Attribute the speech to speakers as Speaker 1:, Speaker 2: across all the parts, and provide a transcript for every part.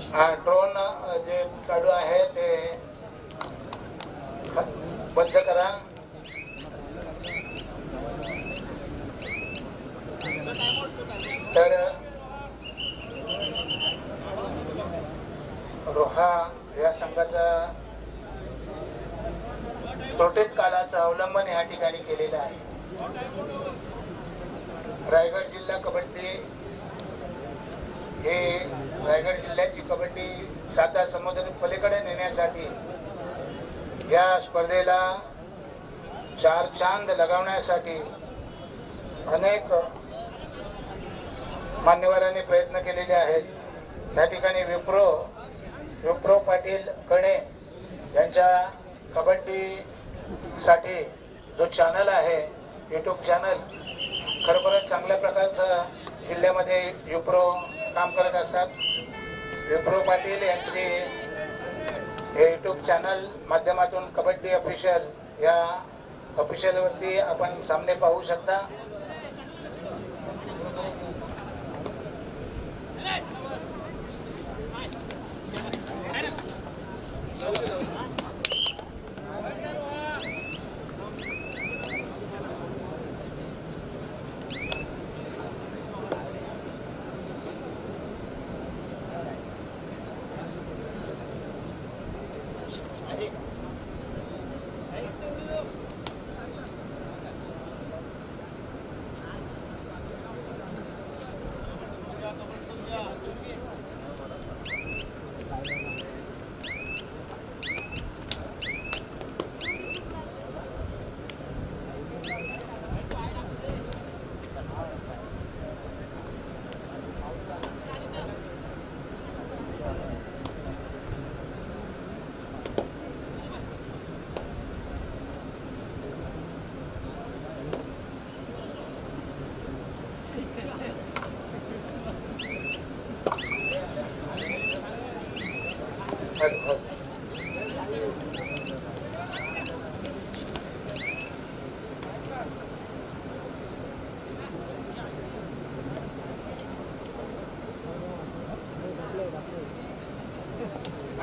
Speaker 1: हा ड्रोन जे चालू आहे ते बंद करा. तर रोहा या संघाचा प्रोटेक्ट कालाचा अवलंबन या ठिकाणी केलेला आहे. रायगड जिल्हा कबड्डी हे रायगड जिल्ह्याची कबड्डी साता समुद्र पलीकडे नेण्यासाठी या स्पर्धेला चार चांद लगावण्यासाठी अनेक मान्यवरांनी प्रयत्न केलेले आहेत. त्या ठिकाणी विप्रो विप्रो पाटील कणे यांच्या कबड्डीसाठी जो चॅनल आहे यूट्यूब चॅनल खरोखरच चांगल्या प्रकारचं जिल्ह्यामध्ये युप्रो काम करत असतात. विप्रो पाटील यांचे हे यूट्यूब चॅनल माध्यमातून कबड्डी ऑफिशियल या ऑफिशियलवरती आपण सामने पाहू शकता.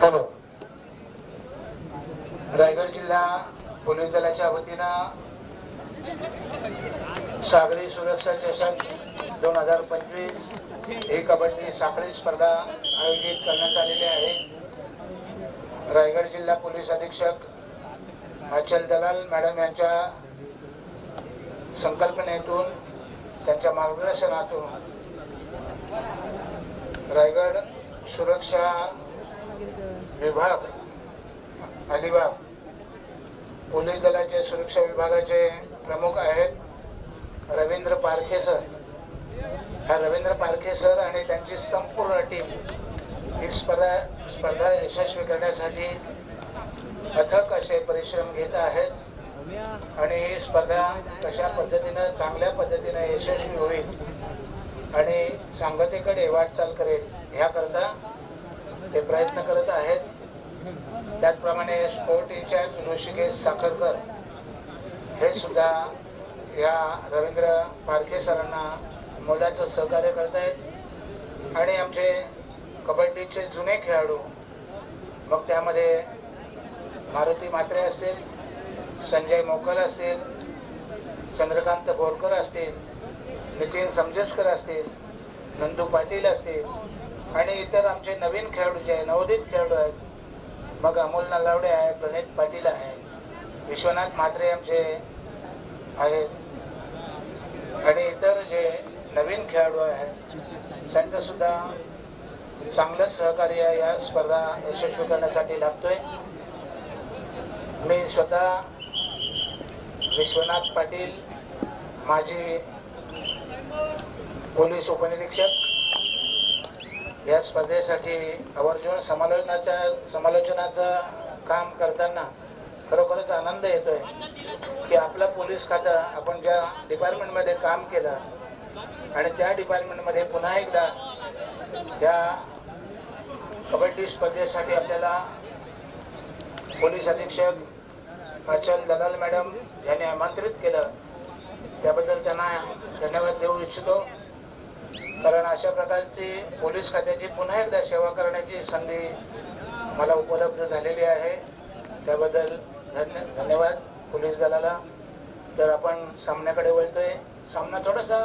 Speaker 1: हॅलो रायगड जिल्हा पोलीस दलाच्या वतीनं सागरी सुरक्षा चषक दोन हजार पंचवीस ही कबड्डी साखळी स्पर्धा आयोजित करण्यात आलेली आहे. रायगड जिल्हा पोलीस अधीक्षक अचल दलाल मॅडम यांच्या संकल्पनेतून त्यांच्या मार्गदर्शनातून रायगड सुरक्षा विभाग अलिबाग पोलीस दलाचे सुरक्षा विभागाचे प्रमुख आहेत रवींद्र पारखे सर हा रवींद्र पारखे सर आणि त्यांची संपूर्ण टीम ही स्पर्धा स्पर्धा यशस्वी करण्यासाठी अथक असे परिश्रम घेत आहेत. आणि ही स्पर्धा कशा पद्धतीनं चांगल्या पद्धतीनं यशस्वी होईल आणि सांगतेकडे वाटचाल करेल ह्याकरता ते प्रयत्न करत आहेत. त्याचप्रमाणे स्पोर्ट इन्चार्ज ऋषिकेश साखरकर हे सुद्धा या रवींद्र पारखे सरांना मोलाचं सहकार्य करत आहेत आणि आमचे कबड्डीचे जुने खेळाडू. मग त्यामध्ये मारुती मात्रे असतील संजय मोकल असतील चंद्रकांत बोरकर असतील नितीन समजसकर असतील नंदू पाटील असतील आणि इतर आमचे नवीन खेळाडू जे आहे नवोदित खेळाडू आहेत. मग अमोल नलावडे आहे प्रणित पाटील आहे विश्वनाथ म्हात्रे आमचे आहेत. आणि इतर जे नवीन खेळाडू आहेत त्यांचंसुद्धा चांगलं सहकार्य या स्पर्धा यशस्वी करण्यासाठी लागतोय. मी स्वतः विश्वनाथ पाटील माझी पोलीस उपनिरीक्षक या स्पर्धेसाठी आवर्जून समालोचनाच्या समालोचनाचं काम करताना खरोखरच आनंद येतोय की आपला पोलीस खातं आपण ज्या डिपार्टमेंटमध्ये काम केलं आणि त्या डिपार्टमेंटमध्ये पुन्हा एकदा या कबड्डी स्पर्धेसाठी आपल्याला पोलीस अधीक्षक अचल दलाल मॅडम यांनी आमंत्रित केलं. त्याबद्दल त्यांना धन्यवाद देऊ इच्छितो. कारण अशा प्रकारची पोलीस खात्याची पुन्हा एकदा सेवा करण्याची संधी मला उपलब्ध झालेली आहे. त्याबद्दल धन्य धन्यवाद पोलीस दलाला. तर आपण सामन्याकडे वळतोय. सामना थोडासा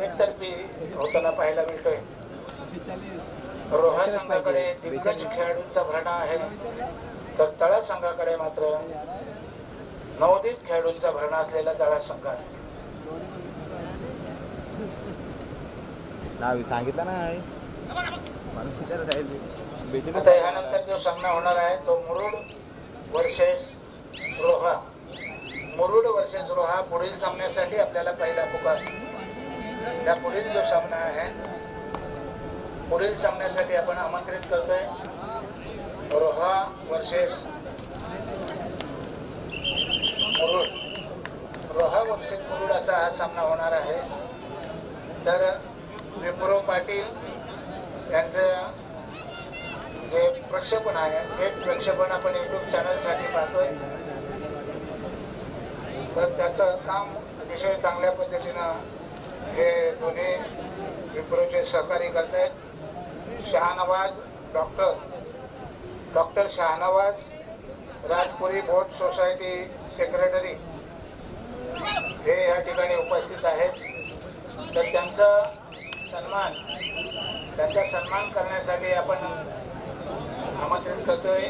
Speaker 1: एकतर्फी होताना पाहायला मिळतोय. रोहा संघाकडे दिग्गज खेळाडूंचा भरणा आहे. तर तळा संघाकडे मात्र नवोदित खेळाडूंचा भरणा असलेला तळा संघ आहे.
Speaker 2: सांगितलं ना
Speaker 1: आता ह्यानंतर जो सामना होणार आहे तो मुरुड वर्सेस रोहा. मुरुड वर्सेस रोहा पुढील सामन्यासाठी आपल्याला पहिला पुकार. त्या पुढील जो सामना आहे पुढील सामन्यासाठी आपण आमंत्रित करतोय. रोहा वर्सेस मुरुड रोहा वर्सेस मुरुड असा हा सामना होणार आहे. तर विप्रो पाटील यांचं जे प्रक्षेपण आहे ते प्रक्षेपण आपण युट्यूब चॅनलसाठी पाहतोय. तर त्याचं काम अतिशय चांगल्या पद्धतीनं हे दोन्ही विप्रोचे सहकारी करत आहेत Shahnawaz doctor doctor Shahnawaz Rajpuri boat society secretary हे या ठिकाणी उपस्थित आहेत. तर त्यांचा सन्मान त्यांचा सन्मान करण्यासाठी आपण आमंत्रित करतोय.